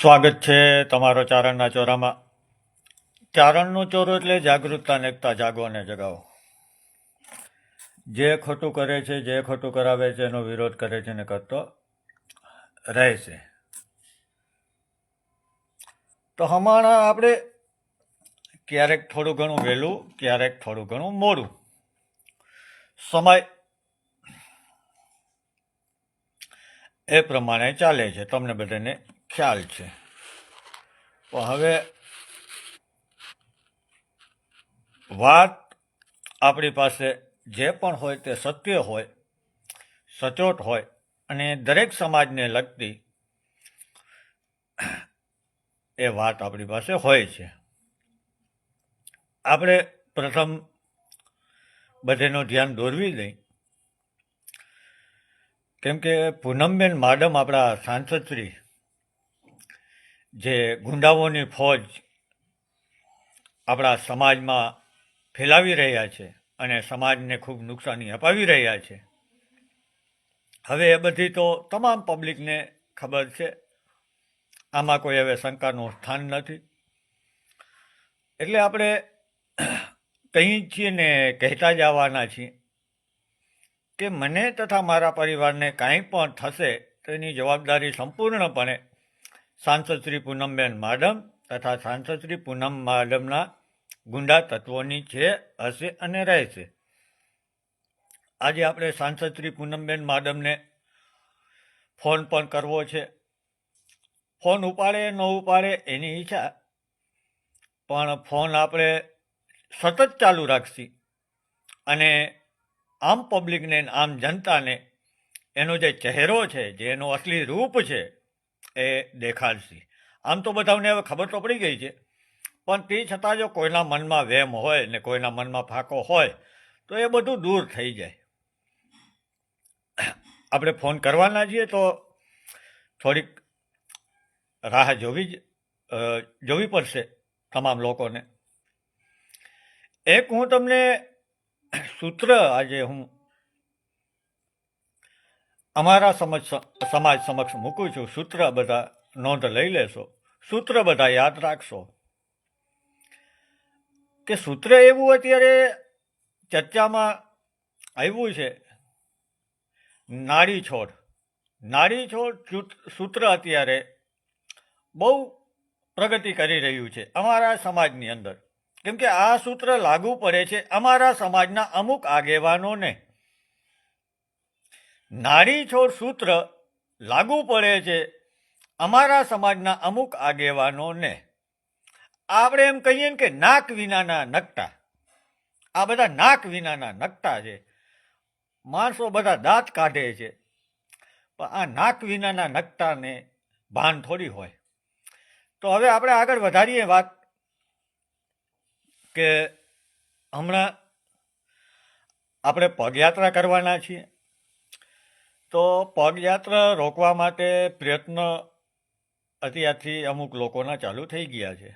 સ્વાગત છે તમારો ચારણના ચોરામાં. ચારણનો ચોરો એટલે જાગૃતતા એકતા જાગો અને જગાવો. જે ખોટું કરે છે, જે ખોટું કરાવે છે, એનો વિરોધ કરે છે ને કરતો રહે છે. તો હમણાં આપણે ક્યારેક થોડું ઘણું વહેલું, ક્યારેક થોડું ઘણું મોડું. સમય એ પ્રમાણે ચાલે છે. તમને બધાને ખ્યાલ છે. તો હવે વાત આપણી પાસે જે પણ હોય તે સત્ય હોય, સચોટ હોય અને દરેક સમાજને લગતી એ વાત આપણી પાસે હોય છે. આપણે પ્રથમ બધેનું ધ્યાન દોરવી દઈ. કેમ કે પૂનમબેન માડમ આપણા સાંસદશ્રી જે ગુંડાઓની ફોજ આપણા સમાજમાં ફેલાવી રહ્યા છે અને સમાજને ખૂબ નુકસાની અપાવી રહ્યા છે. હવે એ બધી તો તમામ પબ્લિકને ખબર છે. આમાં કોઈ હવે શંકાનું સ્થાન નથી. એટલે આપણે કહીએ છીએ ને કહેતા જ આવવાના છીએ કે મને તથા મારા પરિવારને કાંઈ પણ થશે તેની જવાબદારી સંપૂર્ણપણે સાંસદ શ્રી પૂનમબેન માડમ તથા સાંસદ શ્રી પૂનમ માડમના ગુંડા તત્વોની છે, હશે અને રહેશે. આજે આપણે સાંસદ શ્રી પૂનમબેન માડમને ફોન પણ કરવો છે. ફોન ઉપાડે, ન ઉપાડે એની ઈચ્છા. પણ ફોન આપણે સતત ચાલુ રાખશી. અને આમ પબ્લિકને આમ જનતાને એનો જે ચહેરો છે, જે એનું અસલી રૂપ છે એ દેખાડશે. આમ તો બધાને હવે ખબર તો પડી ગઈ છે. પણ તે છતાં જો કોઈના મનમાં વેમ હોય ને કોઈના મનમાં ફાંકો હોય, તો એ બધું દૂર થઈ જાય. આપણે ફોન કરવાના છીએ તો થોડીક રાહ જોવી જ જોવી પડશે તમામ લોકોને. એક હું તમને સૂત્ર આજે હું અમારા સમજ સમાજ સમક્ષ મૂકું છું. સૂત્ર બધા નોંધ લઈ લેશો. સૂત્ર બધા યાદ રાખશો. કે સૂત્ર એવું અત્યારે ચર્ચામાં આવ્યું છે. નાડી છોડ. નાડી છોડ સૂત- સૂત્ર અત્યારે બહુ પ્રગતિ કરી રહ્યું છે અમારા સમાજની અંદર. કેમ કે આ સૂત્ર લાગુ પડે છે અમારા સમાજના અમુક આગેવાનોને. નાડી છોડ સૂત્ર લાગુ પડે છે અમારા સમાજના અમુક આગેવાનોને. આપણે એમ કહીએ ને કે નાક વિનાના નકટા. આ બધા નાક વિનાના નકટા છે. માણસો બધા દાંત કાઢે છે. પણ આ નાક વિનાના નકટાને ભાન થોડી હોય. તો હવે આપણે આગળ વધારીએ વાત કે હમણાં આપણે પગયાત્રા કરવાના છીએ. તો પગયાત્રા રોકવા માટે પ્રયત્ન અત્યારથી અમુક લોકોના ચાલુ થઈ ગયા છે.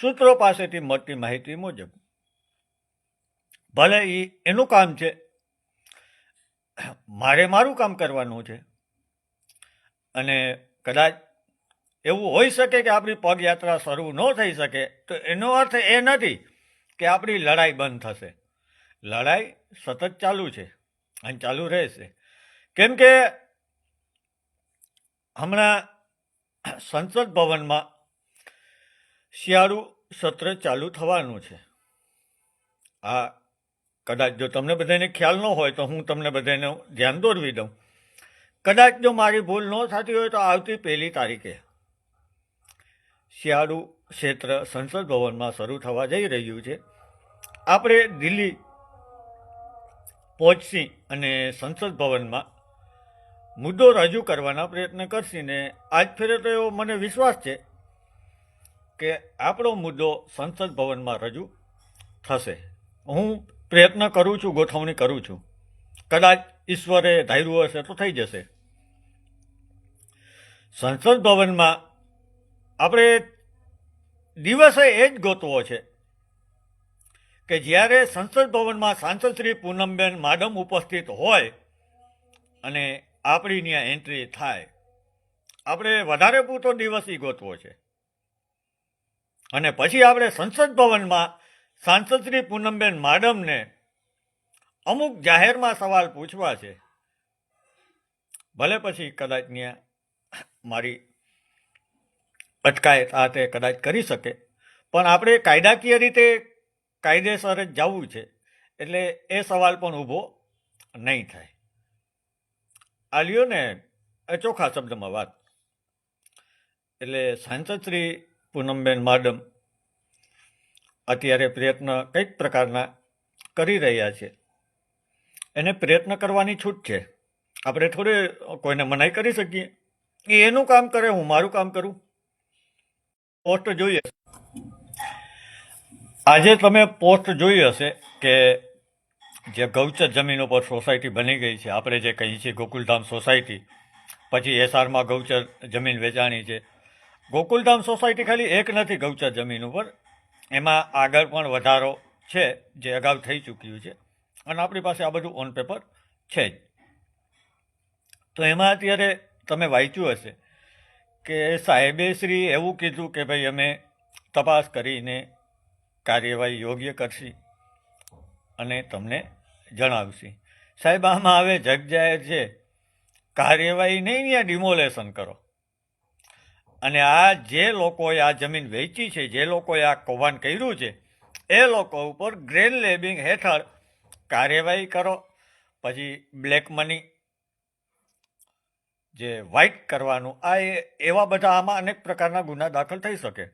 સૂત્રો પાસેથી મળતી માહિતી મુજબ, ભલે એ એનું કામ છે, મારે મારું કામ કરવાનું છે. અને કદાચ એવું હોઈ શકે કે આપણી પગયાત્રા શરૂ ન થઈ શકે, તો એનો અર્થ એ નથી કે આપણી લડાઈ બંધ થશે. લડાઈ સતત ચાલુ છે અને ચાલુ રહેશે. કેમ કે હમણાં સંસદ ભવનમાં શિયાળુ સત્ર ચાલુ થવાનું છે. આ કદાચ જો તમને બધાને ખ્યાલ ન હોય તો હું તમને બધાને ધ્યાન દોરવી દઉં. કદાચ જો મારી ભૂલ ન થતી હોય તો આવતી પહેલી તારીખે શિયાળુ ક્ષેત્ર સંસદ ભવનમાં શરૂ થવા જઈ રહ્યું છે. આપણે દિલ્હી પહોંચશી અને સંસદ ભવનમાં મુદ્દો રજૂ કરવાના પ્રયત્ન કરશીને આજ ફેરે તો એવો મને વિશ્વાસ છે કે આપણો મુદ્દો સંસદ ભવનમાં રજૂ થશે. હું પ્રયત્ન કરું છું, ગોઠવણી કરું છું. કદાચ ઈશ્વરે ધાર્યું હશે તો થઈ જશે. સંસદ ભવનમાં આપણે દિવસે એ જ ગોતવો છે કે જ્યારે સંસદ ભવનમાં સાંસદ શ્રી પૂનમબેન માડમ ઉપસ્થિત હોય અને આપણી ત્યાં એન્ટ્રી થાય. આપણે વધારે પૂરતો દિવસ એ ગોતવો છે. અને પછી આપણે સંસદ ભવનમાં સાંસદ શ્રી પૂનમબેન માડમને અમુક જાહેરમાં સવાલ પૂછવા છે. ભલે પછી કદાચ ત્યાં મારી અટકાયત આ તે કદાચ કરી શકે. પણ આપણે કાયદાકીય રીતે કાયદેસર જ જવું છે. એટલે એ સવાલ પણ ઊભો નહીં થાય. આ ને એ ચોખ્ખા શબ્દમાં વાત. એટલે સાંસદ શ્રી પૂનમબેન માડમ અત્યારે પ્રયત્ન કંઈક પ્રકારના કરી રહ્યા છે. એને પ્રયત્ન કરવાની છૂટ છે. આપણે થોડી કોઈને મનાઈ કરી શકીએ. એ એનું કામ કરે, હું મારું કામ કરું. પોસ્ટ જોઈએ. આજે તમે પોસ્ટ જોઈ હશે કે જે ગૌચર જમીન ઉપર સોસાયટી બની ગઈ છે, આપણે જે કહીએ છીએ ગોકુલધામ સોસાયટી, પછી એસઆરમાં ગૌચર જમીન વેચાણી છે. ગોકુલધામ સોસાયટી ખાલી એક નથી ગૌચર જમીન ઉપર, એમાં આગળ પણ વધારો છે, જે અગાઉ થઈ ચૂક્યું છે, અને આપણી પાસે આ બધું ઓન પેપર છે જ. તો એમાં અત્યારે તમે વાંચ્યું હશે કે સાહેબે શ્રી એવું કીધું કે ભાઈ અમે તપાસ કરીને કાર્યવાહી યોગ્ય કરશી. અને તમને જણાવશે. સાહેબ, આમાં હવે જગજાહેર છે. કાર્યવાહી નહીં ત્યાં ડિમોલેશન કરો. અને આ જે લોકોએ આ જમીન વેચી છે, જે લોકોએ આ કૌભાંડ કર્યું છે, એ લોકો ઉપર ગ્રેન લેબિંગ હેઠળ કાર્યવાહી કરો. પછી બ્લેક મની જે વ્હાઇટ કરવાનું, આ એવા બધા આમાં અનેક પ્રકારના ગુના દાખલ થઈ શકે.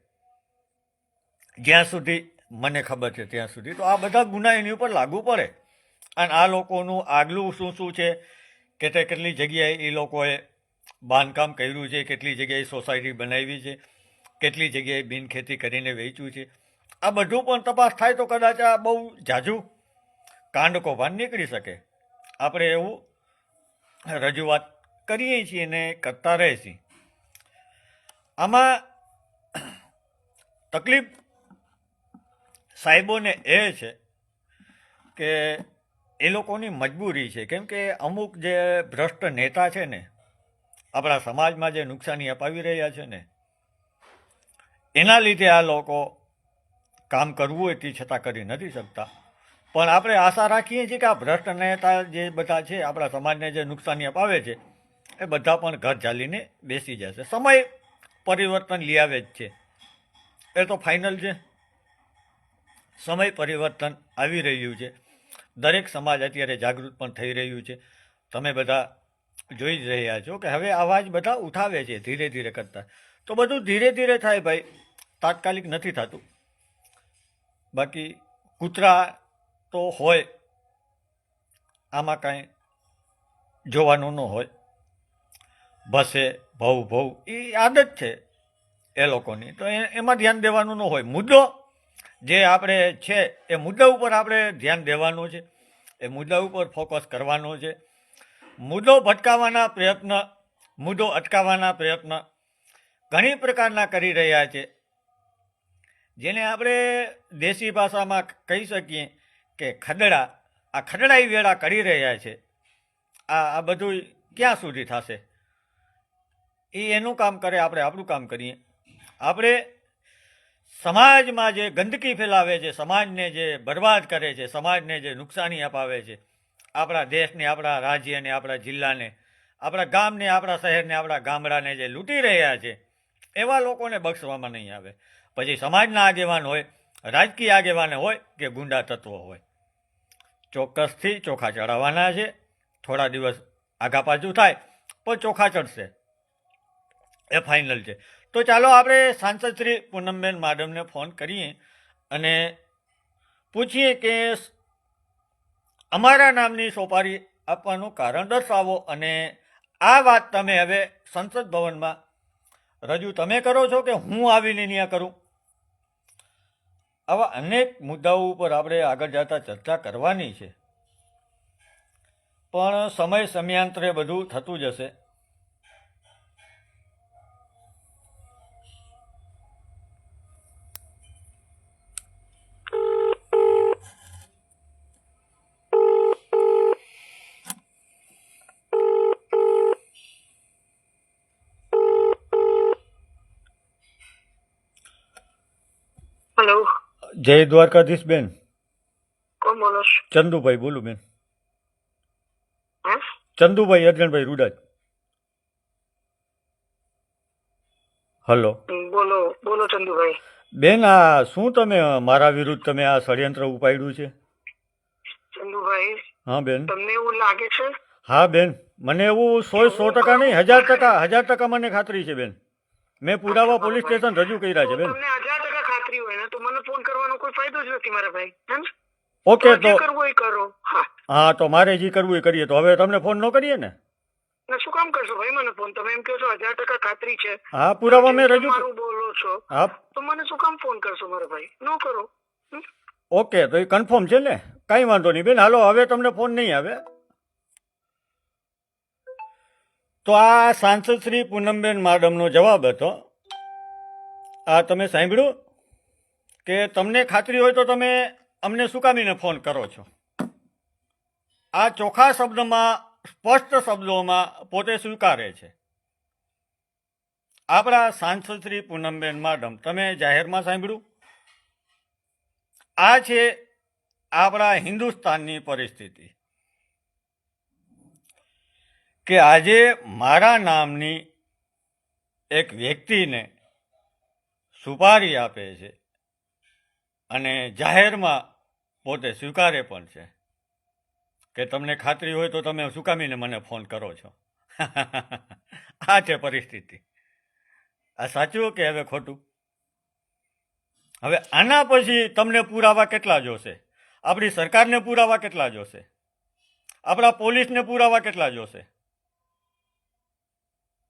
જ્યાં સુધી મને ખબર છે ત્યાં સુધી. તો આ બધા ગુના એની ઉપર લાગુ પડે. અને આ લોકોનું આગલું શું શું છે? કેટલે કેટલી જગ્યાએ એ લોકોએ બાંધકામ કર્યું છે? કેટલી જગ્યાએ સોસાયટી બનાવી છે? કેટલી જગ્યાએ બિનખેતી કરીને વેચ્યું છે? આ બધું પણ તપાસ થાય તો કદાચ આ બહુ ઝાઝું કાંડ કૌભાંડ નીકળી શકે. આપણે એવું રજૂઆત કરીએ છીએ અને કરતા રહે છીએ આમાં તકલીફ સાહેબોને એ છે કે એ લોકોની મજબૂરી છે. કેમ કે અમુક જે ભ્રષ્ટ નેતા છે ને, આપણા સમાજમાં જે નુકસાની અપાવી રહ્યા છે ને, એના લીધે આ લોકો કામ કરવું હોય તે છતાં કરી નથી શકતા. પણ આપણે આશા રાખીએ છીએ કે આ ભ્રષ્ટ નેતા જે બધા છે, આપણા સમાજને જે નુકસાની અપાવે છે, એ બધા પણ ઘર ચાલીને બેસી જશે. સમય પરિવર્તન લઈ આવે જ છે. એ તો ફાઇનલ છે. સમય પરિવર્તન આવી રહ્યું છે. દરેક સમાજ અત્યારે જાગૃત પણ થઈ રહ્યું છે. તમે બધા જોઈ જ રહ્યા છો કે હવે અવાજ બધા ઉઠાવે છે ધીરે ધીરે કરતા. તો બધું ધીરે ધીરે થાય ભાઈ. તાત્કાલિક નથી થતું. બાકી કૂતરા તો હોય. આમાં કાંઈ જોવાનું ન હોય. ભસે, ભવ ભવ એ આદત છે એ લોકોની. તો એમાં ધ્યાન દેવાનું ન હોય. મુદ્દો જે આપણે છે, એ મુદ્દા ઉપર આપણે ધ્યાન દેવાનું છે. એ મુદ્દા ઉપર ફોકસ કરવાનો છે. મુદ્દો ભટકાવવાના પ્રયત્ન, મુદ્દો અટકાવવાના પ્રયત્ન ઘણી પ્રકારના કરી રહ્યા છે. જેને આપણે દેશી ભાષામાં કહી શકીએ કે ખદડા. આ ખદડાઈ વેળા કરી રહ્યા છે. આ આ બધું ક્યાં સુધી થશે? એ એનું કામ કરે, આપણે આપણું કામ કરીએ. આપણે સમાજમાં જે ગંદકી ફેલાવે છે, સમાજને જે બરબાદ કરે છે, સમાજને જે નુકસાની અપાવે છે, આપણા દેશને, આપણા રાજ્યને, આપણા જિલ્લાને, આપણા ગામને, આપણા શહેરને, આપણા ગામડાને જે લૂંટી રહ્યા છે, એવા લોકોને બક્ષવામાં નહીં આવે. પછી સમાજના આગેવાન હોય, રાજકીય આગેવાન હોય કે ગુંડા તત્વો હોય. ચોક્કસથી ચોખા ચડાવવાના છે. થોડા દિવસ આઘા પાછું થાય, પણ ચોખા ચડશે. એ ફાઇનલ છે. તો ચાલો આપણે સાંસદ શ્રી પૂનમબેન માડમને ફોન કરીએ અને પૂછીએ કે અમારા નામની સોપારી આપવાનું કારણ દર્શાવો અને આ વાત તમે હવે સંસદ ભવનમાં રજૂ તમે કરો છો કે હું આવીને ત્યાં કરું? આવા અનેક મુદ્દાઓ ઉપર આપણે આગળ જતા ચર્ચા કરવાની છે. પણ સમય સમયાંતરે બધું થતું જશે. જય દ્વારકાધીશ બેન. કોણ બોલો ચંદુભાઈ બોલું બેન. ચંદુભાઈ અર્જનભાઈ રૂડાજ. હલો. બોલો બોલો ચંદુભાઈ. બેન આ શું તમે મારા વિરુદ્ધ તમે આ ષડયંત્ર ઉપાડ્યું છે? ચંદુભાઈ હા બેન. તમને એવું લાગે છે? હા બેન. મને એવું સો સો ટકા નહીં હજાર ટકા હજાર ટકા મને ખાતરી છે બેન. મેં પુરાવા પોલીસ સ્ટેશન રજૂ કર્યા છે બેન. ખાતરી હોય ને તો મને ફોન કરવાનો કોઈ ફાયદો જ નથી મારા ભાઈ હે ઓકે તો કરવું એ કરો. હા. હા તો મારે જે કરવું એ કરીએ. તો હવે તમને ફોન ન કરીએ ને? ના શું કામ કરશો ભાઈ મને ફોન તમે એમ કહો છો હજાર ટકા ખાતરી છે. હા પુરાવા મેં રજૂ મારું બોલો છો. હા. તો મને શું કામ ફોન કરશો મારા ભાઈ? ન કરો. ઓકે તો એ કન્ફર્મ છે ને? કાંઈ વાંધો નહીં. બેન હાલો હવે તમને ફોન નહીં આવે. તો આ સાંસદ શ્રી પૂનમબેન માડમનો જવાબ હતો. આ તમે સાંભળ્યું? કે તમને ખાતરી હોય તો તમે અમને સુકામીને ફોન કરો છો? આ ચોખ્ખા શબ્દમાં, સ્પષ્ટ શબ્દોમાં પોતે સ્વીકારે છે. આપણા સાંસદ શ્રી પૂનમબેન માડમ, તમે જાહેરમાં સાંભળ્યું? આ છે આપણા હિન્દુસ્તાનની પરિસ્થિતિ. કે આજે મારા નામની એક વ્યક્તિને સુપારી આપે છે. અને જાહેરમાં પોતે સ્વીકારે પણ છે. કે તમને ખાતરી હોય તો તમે સુકામીને મને ફોન કરો છો. આ છે પરિસ્થિતિ. આ સાચું કે હવે ખોટું? હવે આના પછી તમને પુરાવા કેટલા જોશે? આપણી સરકારને પુરાવા કેટલા જોશે? આપણા પોલીસને પુરાવા કેટલા જોશે?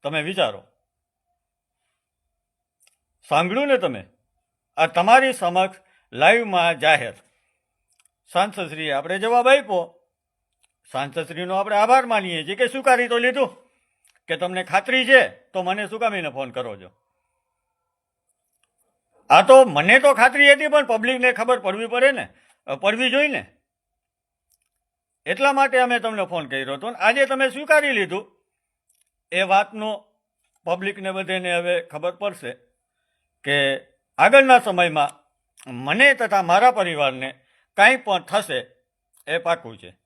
તમે વિચારો. સાંભળ્યું ને તમે? આ તમારી સમક્ષ લાઈવમાં જાહેર. સાંસદશ્રીએ આપણે જવાબ આપ્યો. સાંસદશ્રીનો આપણે આભાર માનીએ છીએ કે સ્વીકારી તો લીધું. કે તમને ખાતરી છે, તો મને સુકામીને ફોન કરો છો. આ તો મને તો ખાતરી હતી, પણ પબ્લિકને ખબર પડવી પડે ને પડવી જોઈએ ને. એટલા માટે અમે તમને ફોન કર્યો હતો આજે તમે સ્વીકારી લીધું. એ વાતનો પબ્લિકને બધેને હવે ખબર પડશે કે આગળના સમયમાં મને તથા મારા પરિવારને કાંઈ પણ થશે, એ પાકું છે.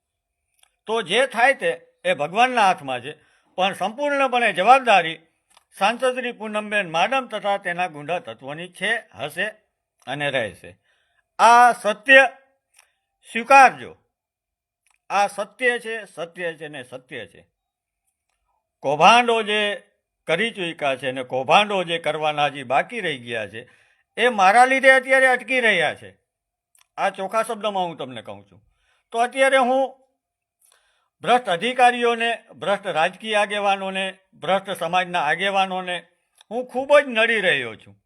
તો જે થાય તે એ ભગવાનના હાથમાં છે, પણ સંપૂર્ણપણે જવાબદારી સાંસદની પૂનમબેન માડમ તથા તેના ગુંડા તત્વોની છે, હશે અને રહેશે. આ સત્ય સ્વીકારજો. આ સત્ય છે સત્ય છે ને સત્ય છે. કૌભાંડો જે કરી ચૂક્યા છે ને કૌભાંડો જે કરવાના હજી બાકી રહી ગયા છે એ મારા લીધે અત્યારે અટકી રહ્યા છે. આ ચોખ્ખા શબ્દમાં હું તમને કહું છું. તો અત્યારે હું ભ્રષ્ટ અધિકારીઓને, ભ્રષ્ટ રાજકીય આગેવાનોને, ભ્રષ્ટ સમાજના આગેવાનોને હું ખૂબ જ નડી રહ્યો છું.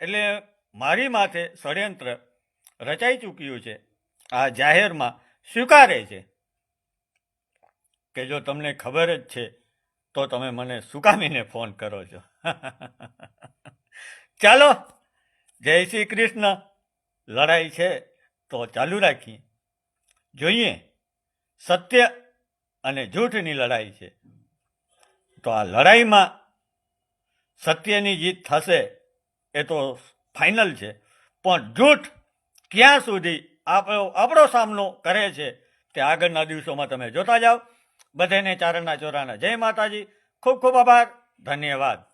એટલે મારી માથે ષડયંત્ર રચાઈ ચૂક્યું છે. આ જાહેરમાં સ્વીકારે છે. કે જો તમને ખબર જ છે, તો તમે મને સુકામીને ફોન કરો છો. ચાલો જય શ્રી કૃષ્ણ. લડાઈ છે તો ચાલુ રાખીએ. જોઈએ. સત્ય અને જૂઠની લડાઈ છે. તો આ લડાઈમાં સત્યની જીત થશે એ તો ફાઇનલ છે. પણ જૂઠ ક્યાં સુધી આપણો આપણો સામનો કરે છે તે આગળના દિવસોમાં તમે જોતા જાઓ. બધાને ચારણના ચોરાના જય માતાજી. ખૂબ ખૂબ આભાર. ધન્યવાદ.